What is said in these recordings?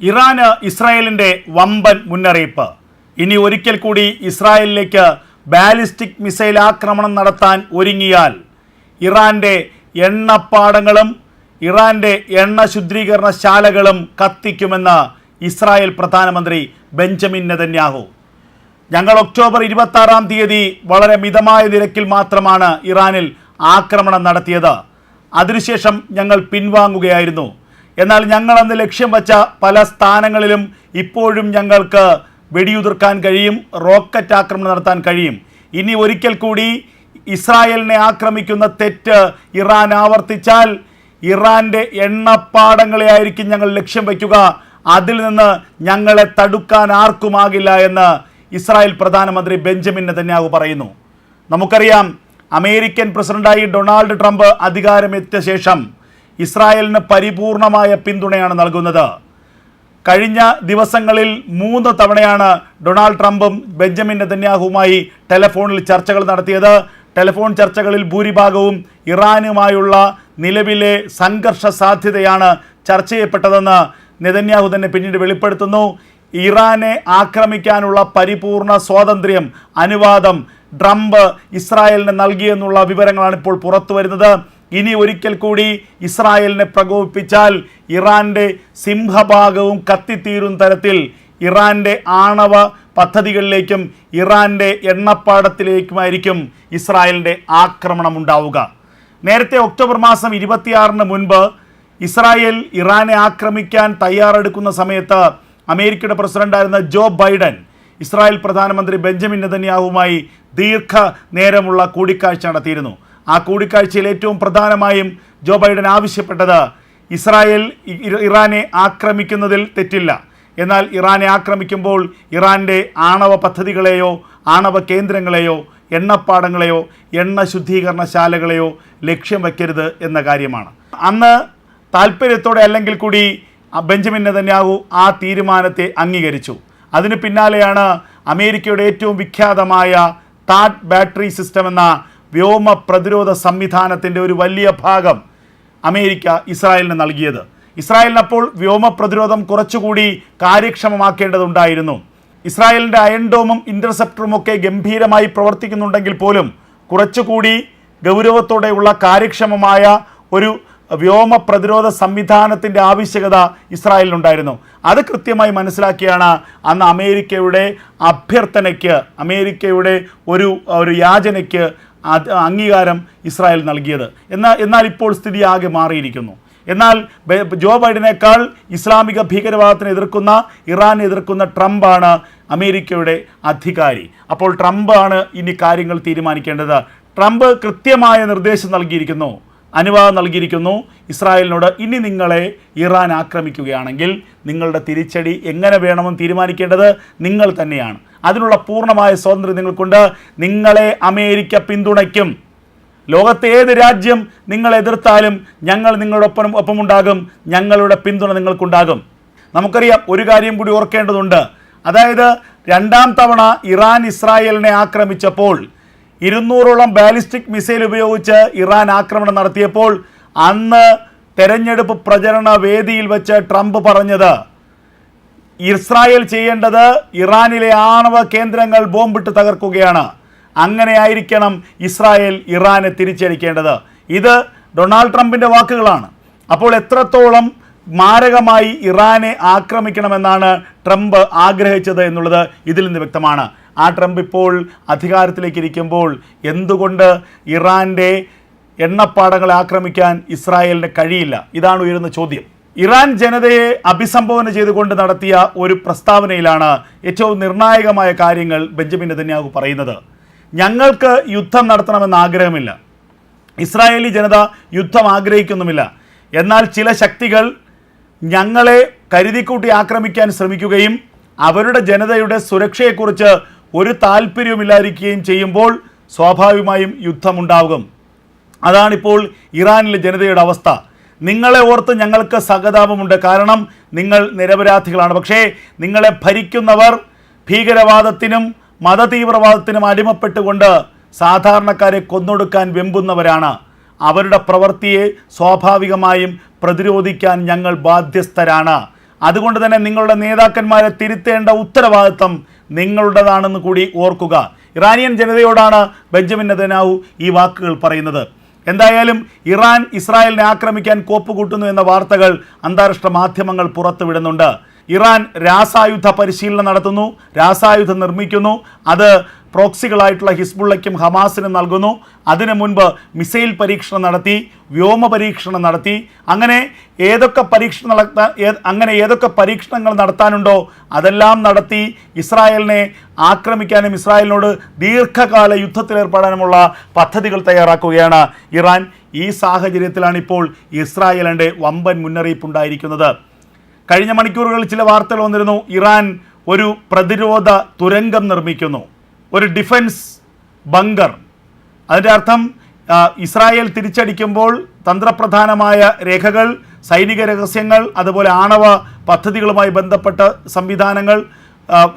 ഇറാന് ഇസ്രായേലിന്റെ വമ്പൻ മുന്നറിയിപ്പ്. ഇനി ഒരിക്കൽ കൂടി ഇസ്രായേലിലേക്ക് ബാലിസ്റ്റിക് മിസൈൽ ആക്രമണം നടത്താൻ ഒരുങ്ങിയാൽ ഇറാന്റെ എണ്ണപ്പാടങ്ങളും ഇറാന്റെ എണ്ണ ശുദ്ധീകരണ ശാലകളും കത്തിക്കുമെന്ന് ഇസ്രായേൽ പ്രധാനമന്ത്രി ബെഞ്ചമിൻ നെതന്യാഹു. ഞങ്ങൾ ഒക്ടോബർ ഇരുപത്തി ആറാം തീയതി വളരെ മിതമായ നിരക്കിൽ മാത്രമാണ് ഇറാനിൽ ആക്രമണം നടത്തിയത്. അതിനുശേഷം ഞങ്ങൾ പിൻവാങ്ങുകയായിരുന്നു. എന്നാൽ ഞങ്ങൾ അന്ന് ലക്ഷ്യം വച്ച പല സ്ഥാനങ്ങളിലും ഇപ്പോഴും ഞങ്ങൾക്ക് വെടിയുതിർക്കാൻ കഴിയും റോക്കറ്റ് ആക്രമണം നടത്താൻ കഴിയും. ഇനി ഒരിക്കൽ കൂടി ഇസ്രായേലിനെ ആക്രമിക്കുന്ന തെറ്റ് ഇറാൻ ആവർത്തിച്ചാൽ ഇറാന്റെ എണ്ണപ്പാടങ്ങളെ ആയിരിക്കും ഞങ്ങൾ ലക്ഷ്യം വയ്ക്കുക. അതിൽ നിന്ന് ഞങ്ങളെ തടുക്കാൻ ആർക്കുമാകില്ല എന്ന് ഇസ്രായേൽ പ്രധാനമന്ത്രി ബെഞ്ചമിൻ നെതന്യാഹു പറയുന്നു. നമുക്കറിയാം അമേരിക്കൻ പ്രസിഡന്റായി ഡൊണാൾഡ് ട്രംപ് അധികാരമെത്തിയ ശേഷം ഇസ്രായേലിന് പരിപൂർണമായ പിന്തുണയാണ് നൽകുന്നത്. കഴിഞ്ഞ ദിവസങ്ങളിൽ മൂന്ന് തവണയാണ് ഡൊണാൾഡ് ട്രംപും ബെഞ്ചമിൻ നെതന്യാഹുവുമായി ടെലഫോണിൽ ചർച്ചകൾ നടത്തിയത്. ടെലിഫോൺ ചർച്ചകളിൽ ഭൂരിഭാഗവും ഇറാനുമായുള്ള നിലവിലെ സംഘർഷ സാധ്യതയാണ് ചർച്ച ചെയ്യപ്പെട്ടതെന്ന് നെതന്യാഹു തന്നെ പിന്നീട് വെളിപ്പെടുത്തുന്നു. ഇറാനെ ആക്രമിക്കാനുള്ള പരിപൂർണ സ്വാതന്ത്ര്യം അനുവാദം ട്രംപ് ഇസ്രായേലിന് നൽകിയെന്നുള്ള വിവരങ്ങളാണ് ഇപ്പോൾ പുറത്തു വരുന്നത് ഇനി ഒരിക്കൽ കൂടി ഇസ്രായേലിനെ പ്രകോപിപ്പിച്ചാൽ ഇറാന്റെ സിംഹഭാഗവും കത്തിത്തീരും തരത്തിൽ ഇറാന്റെ ആണവ പദ്ധതികളിലേക്കും ഇറാന്റെ എണ്ണപ്പാടത്തിലേക്കുമായിരിക്കും ഇസ്രായേലിന്റെ ആക്രമണം ഉണ്ടാവുക. നേരത്തെ ഒക്ടോബർ മാസം ഇരുപത്തിയാറിന് മുൻപ് ഇസ്രായേൽ ഇറാനെ ആക്രമിക്കാൻ തയ്യാറെടുക്കുന്ന സമയത്ത് അമേരിക്കയുടെ പ്രസിഡന്റായിരുന്ന ജോ ബൈഡൻ ഇസ്രായേൽ പ്രധാനമന്ത്രി ബെഞ്ചമിൻ നെതന്യാഹുമായി ദീർഘ നേരമുള്ള കൂടിക്കാഴ്ച നടത്തിയിരുന്നു. ആ കൂടിക്കാഴ്ചയിൽ ഏറ്റവും പ്രധാനമായും ജോ ബൈഡൻ ആവശ്യപ്പെട്ടത് ഇസ്രായേൽ ഇറാനെ ആക്രമിക്കുന്നതിൽ തെറ്റില്ല. എന്നാൽ ഇറാനെ ആക്രമിക്കുമ്പോൾ ഇറാന്റെ ആണവ പദ്ധതികളെയോ ആണവ കേന്ദ്രങ്ങളെയോ എണ്ണപ്പാടങ്ങളെയോ എണ്ണ ശുദ്ധീകരണശാലകളെയോ ലക്ഷ്യം വയ്ക്കരുത് എന്ന കാര്യമാണ്. അന്ന് താല്പര്യത്തോടെ അല്ലെങ്കിൽ കൂടി ബെഞ്ചമിൻ നെതന്യാഹു ആ തീരുമാനത്തെ അംഗീകരിച്ചു. അതിന് പിന്നാലെയാണ് അമേരിക്കയുടെ ഏറ്റവും വിഖ്യാതമായ താഡ് ബാറ്ററി സിസ്റ്റം എന്ന വ്യോമ പ്രതിരോധ സംവിധാനത്തിന്റെ ഒരു വലിയ ഭാഗം അമേരിക്ക ഇസ്രായേലിന് നൽകിയത്. ഇസ്രായേലിന് അപ്പോൾ വ്യോമ പ്രതിരോധം കുറച്ചുകൂടി കാര്യക്ഷമമാക്കേണ്ടതുണ്ടായിരുന്നു. ഇസ്രായേലിന്റെ അയൺഡോമും ഇന്റർസെപ്റ്ററും ഒക്കെ ഗംഭീരമായി പ്രവർത്തിക്കുന്നുണ്ടെങ്കിൽ പോലും കുറച്ചുകൂടി ഗൗരവത്തോടെയുള്ള കാര്യക്ഷമമായ ഒരു വ്യോമ പ്രതിരോധ സംവിധാനത്തിന്റെ ആവശ്യകത ഇസ്രായേലിനുണ്ടായിരുന്നു. അത് കൃത്യമായി മനസ്സിലാക്കിയാണ് അന്ന് അമേരിക്കയുടെ അഭ്യർത്ഥനയ്ക്ക് അമേരിക്കയുടെ ഒരു ഒരു യാചനയ്ക്ക് അംഗീകാരം ഇസ്രായേൽ നൽകിയത്. എന്നാൽ എന്നാൽ ഇപ്പോൾ സ്ഥിതി ആകെ മാറിയിരിക്കുന്നു. എന്നാൽ ജോ ബൈഡനേക്കാൾ ഇസ്ലാമിക ഭീകരവാദത്തിനെ എതിർക്കുന്ന ഇറാനെ എതിർക്കുന്ന ട്രംപാണ് അമേരിക്കയുടെ അധികാരി. അപ്പോൾ ട്രംപാണ് ഇനി കാര്യങ്ങൾ തീരുമാനിക്കേണ്ടത്. ട്രംപ് കൃത്യമായ നിർദ്ദേശം നൽകിയിരിക്കുന്നു അനുവാദം നൽകിയിരിക്കുന്നു. ഇസ്രായേലിനോട് ഇനി നിങ്ങളെ ഇറാൻ ആക്രമിക്കുകയാണെങ്കിൽ നിങ്ങളുടെ തിരിച്ചടി എങ്ങനെ വേണമെന്ന് തീരുമാനിക്കേണ്ടത് നിങ്ങൾ തന്നെയാണ്. അതിനുള്ള പൂർണമായ സ്വാതന്ത്ര്യം നിങ്ങൾക്കുണ്ട്. നിങ്ങളെ അമേരിക്ക പിന്തുണയ്ക്കും. ലോകത്തെ ഏത് രാജ്യം നിങ്ങൾ എതിർത്താലും ഞങ്ങൾ നിങ്ങളുടെ ഒപ്പം ഒപ്പമുണ്ടാകും. ഞങ്ങളുടെ പിന്തുണ നിങ്ങൾക്കുണ്ടാകും. നമുക്കറിയാം ഒരു കാര്യം കൂടി ഓർക്കേണ്ടതുണ്ട്. അതായത് രണ്ടാം തവണ ഇറാൻ ഇസ്രായേലിനെ ആക്രമിച്ചപ്പോൾ ഇരുന്നൂറോളം ബാലിസ്റ്റിക് മിസൈൽ ഉപയോഗിച്ച് ഇറാൻ ആക്രമണം നടത്തിയപ്പോൾ അന്ന് തെരഞ്ഞെടുപ്പ് പ്രചരണ വേദിയിൽ വെച്ച് ട്രംപ് പറഞ്ഞത് ഇസ്രായേൽ ചെയ്യേണ്ടത് ഇറാനിലെ ആണവ കേന്ദ്രങ്ങൾ ബോംബിട്ട് തകർക്കുകയാണ്. അങ്ങനെ ആയിരിക്കണം ഇസ്രായേൽ ഇറാനെ തിരിച്ചടിക്കേണ്ടത്. ഇത് ഡൊണാൾഡ് ട്രംപിന്റെ വാക്കുകളാണ്. അപ്പോൾ എത്രത്തോളം മാരകമായി ഇറാനെ ആക്രമിക്കണമെന്നാണ് ട്രംപ് ആഗ്രഹിച്ചത് എന്നുള്ളത് ഇതിൽ നിന്ന് വ്യക്തമാണ്. ആ ട്രംപ് ഇപ്പോൾ അധികാരത്തിലേക്ക് ഇരിക്കുമ്പോൾ എന്തുകൊണ്ട് ഇറാന്റെ എണ്ണപ്പാടങ്ങളെ ആക്രമിക്കാൻ ഇസ്രായേലിന് കഴിയില്ല? ഇതാണ് ഉയരുന്ന ചോദ്യം. ഇറാൻ ജനതയെ അഭിസംബോധന ചെയ്തുകൊണ്ട് നടത്തിയ ഒരു പ്രസ്താവനയിലാണ് ഏറ്റവും നിർണായകമായ കാര്യങ്ങൾ ബെഞ്ചമിൻ നെതന്യാഹു പറയുന്നത്. ഞങ്ങൾക്ക് യുദ്ധം നടത്തണമെന്ന് ആഗ്രഹമില്ല. ഇസ്രായേലി ജനത യുദ്ധം ആഗ്രഹിക്കുന്നുമില്ല. എന്നാൽ ചില ശക്തികൾ ഞങ്ങളെ കരുതിക്കൂട്ടി ആക്രമിക്കാൻ ശ്രമിക്കുകയും അവരുടെ ജനതയുടെ സുരക്ഷയെക്കുറിച്ച് ഒരു താല്പര്യവുമില്ലാതിരിക്കുകയും ചെയ്യുമ്പോൾ സ്വാഭാവികമായും യുദ്ധമുണ്ടാകും. അതാണിപ്പോൾ ഇറാനിലെ ജനതയുടെ അവസ്ഥ. നിങ്ങളെ ഓർത്ത് ഞങ്ങൾക്ക് സഹതാപമുണ്ട്. കാരണം നിങ്ങൾ നിരപരാധികളാണ്. പക്ഷേ നിങ്ങളെ ഭരിക്കുന്നവർ ഭീകരവാദത്തിനും മതതീവ്രവാദത്തിനും അടിമപ്പെട്ടുകൊണ്ട് സാധാരണക്കാരെ കൊന്നൊടുക്കാൻ വെമ്പുന്നവരാണ്. അവരുടെ പ്രവൃത്തിയെ സ്വാഭാവികമായും പ്രതിരോധിക്കാൻ ഞങ്ങൾ ബാധ്യസ്ഥരാണ്. അതുകൊണ്ട് തന്നെ നിങ്ങളുടെ നേതാക്കന്മാരെ തിരുത്തേണ്ട ഉത്തരവാദിത്തം നിങ്ങളുടേതാണെന്ന് കൂടി ഓർക്കുക. ഇറാനിയൻ ജനതയോടാണ് ബെഞ്ചമിൻ നെതനാവു ഈ വാക്കുകൾ പറയുന്നത്. എന്തായാലും ഇറാൻ ഇസ്രായേലിനെ ആക്രമിക്കാൻ കോപ്പുകൂട്ടുന്നു എന്ന വാർത്തകൾ അന്താരാഷ്ട്ര മാധ്യമങ്ങൾ പുറത്തുവിടുന്നുണ്ട്. ഇറാൻ രാസായുധ പരിശീലനം നടത്തുന്നു രാസായുധം നിർമ്മിക്കുന്നു. അത് പ്രോക്സികളായിട്ടുള്ള ഹിസ്ബുള്ളയ്ക്കും ഹമാസിനും നൽകുന്നു. അതിനു മുൻപ് മിസൈൽ പരീക്ഷണം നടത്തി വ്യോമ പരീക്ഷണം നടത്തി. അങ്ങനെ ഏതൊക്കെ പരീക്ഷണം നടത്താൻ അങ്ങനെ ഏതൊക്കെ പരീക്ഷണങ്ങൾ നടത്താനുണ്ടോ അതെല്ലാം നടത്തി ഇസ്രായേലിനെ ആക്രമിക്കാനും ഇസ്രായേലിനോട് ദീർഘകാല യുദ്ധത്തിലേർപ്പെടാനുമുള്ള പദ്ധതികൾ തയ്യാറാക്കുകയാണ് ഇറാൻ. ഈ സാഹചര്യത്തിലാണ് ഇപ്പോൾ ഇസ്രായേലിന്റെ വമ്പൻ മുന്നറിയിപ്പുണ്ടായിരിക്കുന്നത്. കഴിഞ്ഞ മണിക്കൂറുകളിൽ ചില വാർത്തകൾ വന്നിരുന്നു. ഇറാൻ ഒരു പ്രതിരോധ തുരങ്കം നിർമ്മിക്കുന്നു. ഒരു ഡിഫൻസ് ബങ്കർ. അതിന്റെ അർത്ഥം ഇസ്രായേൽ തിരിച്ചടിക്കുമ്പോൾ തന്ത്രപ്രധാനമായ രേഖകൾ സൈനിക രഹസ്യങ്ങൾ അതുപോലെ ആണവ പദ്ധതികളുമായി ബന്ധപ്പെട്ട സംവിധാനങ്ങൾ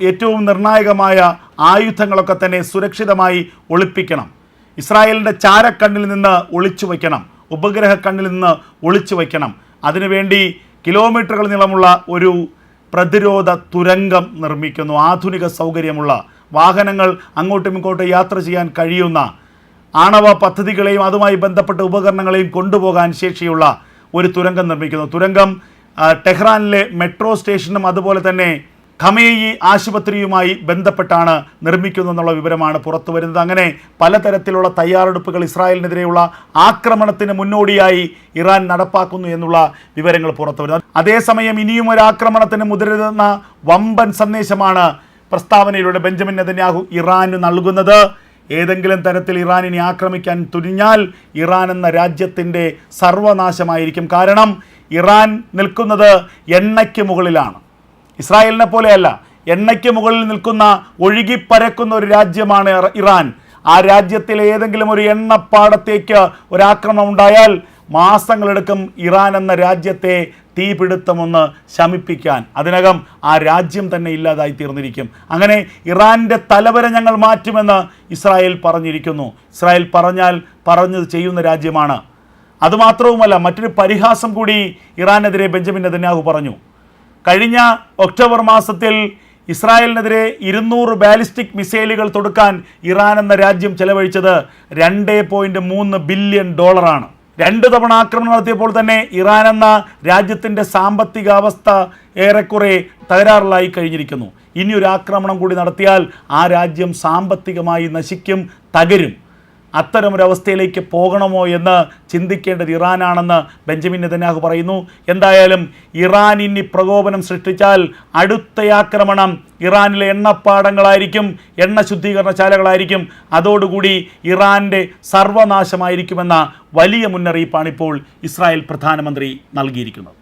ഏറ്റവും നിർണായകമായ ആയുധങ്ങളൊക്കെ തന്നെ സുരക്ഷിതമായി ഒളിപ്പിക്കണം. ഇസ്രായേലിന്റെ ചാരക്കണ്ണിൽ നിന്ന് ഒളിച്ചു വയ്ക്കണം. ഉപഗ്രഹ കണ്ണിൽ നിന്ന് ഒളിച്ചു വയ്ക്കണം. അതിനുവേണ്ടി കിലോമീറ്ററുകൾ നീളമുള്ള ഒരു പ്രതിരോധ തുരങ്കം നിർമ്മിക്കുന്നു. ആധുനിക സൗകര്യമുള്ള വാഹനങ്ങൾ അങ്ങോട്ടും ഇങ്ങോട്ടും യാത്ര ചെയ്യാൻ കഴിയുന്ന ആണവ പദ്ധതികളെയും അതുമായി ബന്ധപ്പെട്ട ഉപകരണങ്ങളെയും കൊണ്ടുപോകാൻ ശേഷിയുള്ള ഒരു തുരങ്കം നിർമ്മിക്കുന്നു. തുരങ്കം ടെഹ്റാനിലെ മെട്രോ സ്റ്റേഷനും അതുപോലെ തന്നെ ഖമേയി ആശുപത്രിയുമായി ബന്ധപ്പെട്ടാണ് നിർമ്മിക്കുന്നതെന്നുള്ള വിവരമാണ് പുറത്തു വരുന്നത്. അങ്ങനെ പലതരത്തിലുള്ള തയ്യാറെടുപ്പുകൾ ഇസ്രായേലിനെതിരെയുള്ള ആക്രമണത്തിന് മുന്നോടിയായി ഇറാൻ നടപ്പാക്കുന്നു എന്നുള്ള വിവരങ്ങൾ പുറത്തു വരുന്നത് അതേസമയം ഇനിയും ഒരു ആക്രമണത്തിന് മുതിരുന്ന വമ്പൻ സന്ദേശമാണ് പ്രസ്താവനയിലൂടെ ബെഞ്ചമിൻ നെതന്യാഹു ഇറാന് നൽകുന്നത്. ഏതെങ്കിലും തരത്തിൽ ഇറാനിനെ ആക്രമിക്കാൻ തുനിഞ്ഞാൽ ഇറാൻ എന്ന രാജ്യത്തിന്റെ സർവനാശമായിരിക്കും. കാരണം ഇറാൻ നിൽക്കുന്നത് എണ്ണയ്ക്ക് മുകളിലാണ്. ഇസ്രായേലിനെ പോലെയല്ല എണ്ണയ്ക്ക് മുകളിൽ നിൽക്കുന്ന ഒഴുകിപ്പരക്കുന്ന ഒരു രാജ്യമാണ് ഇറാൻ. ആ രാജ്യത്തിലെ ഏതെങ്കിലും ഒരു എണ്ണപ്പാടത്തേക്ക് ഒരാക്രമണം ഉണ്ടായാൽ മാസങ്ങളെടുക്കും ഇറാൻ എന്ന രാജ്യത്തെ തീപിടുത്തമൊന്ന് ശമിപ്പിക്കാൻ. അതിനകം ആ രാജ്യം തന്നെ ഇല്ലാതായി തീർന്നിരിക്കും. അങ്ങനെ ഇറാന്റെ തലവരെ ഞങ്ങൾ മാറ്റുമെന്ന് ഇസ്രായേൽ പറഞ്ഞിരിക്കുന്നു. ഇസ്രായേൽ പറഞ്ഞാൽ പറഞ്ഞത് ചെയ്യുന്ന രാജ്യമാണ്. അതുമാത്രവുമല്ല മറ്റൊരു പരിഹാസം കൂടി ഇറാനെതിരെ ബെഞ്ചമിൻ നെതന്യാഹു പറഞ്ഞു. കഴിഞ്ഞ ഒക്ടോബർ മാസത്തിൽ ഇസ്രായേലിനെതിരെ ഇരുന്നൂറ് ബാലിസ്റ്റിക് മിസൈലുകൾ തൊടുക്കാൻ ഇറാൻ എന്ന രാജ്യം ചെലവഴിച്ചത് രണ്ട് പോയിന്റ് മൂന്ന് ബില്യൺ ഡോളറാണ്. രണ്ട് തവണ ആക്രമണം നടത്തിയപ്പോൾ തന്നെ ഇറാൻ എന്ന രാജ്യത്തിന്റെ സാമ്പത്തികാവസ്ഥ ഏറെക്കുറെ തകരാറിലായി കഴിഞ്ഞിരിക്കുന്നു. ഇനിയൊരു ആക്രമണം കൂടി നടത്തിയാൽ ആ രാജ്യം സാമ്പത്തികമായി നശിക്കും തകരും. അത്തരമൊരവസ്ഥയിലേക്ക് പോകണമോ എന്ന് ചിന്തിക്കേണ്ടത് ഇറാനാണെന്ന് ബെഞ്ചമിൻ നെതന്യാഹു പറയുന്നു. എന്തായാലും ഇറാൻ ഇനി പ്രകോപനം സൃഷ്ടിച്ചാൽ അടുത്ത ആക്രമണം ഇറാനിലെ എണ്ണപ്പാടങ്ങളായിരിക്കും എണ്ണ ശുദ്ധീകരണശാലകളായിരിക്കും അതോടുകൂടി ഇറാന്റെ സർവനാശമായിരിക്കുമെന്ന വലിയ മുന്നറിയിപ്പാണ് ഇപ്പോൾ ഇസ്രായേൽ പ്രധാനമന്ത്രി നൽകിയിരിക്കുന്നത്.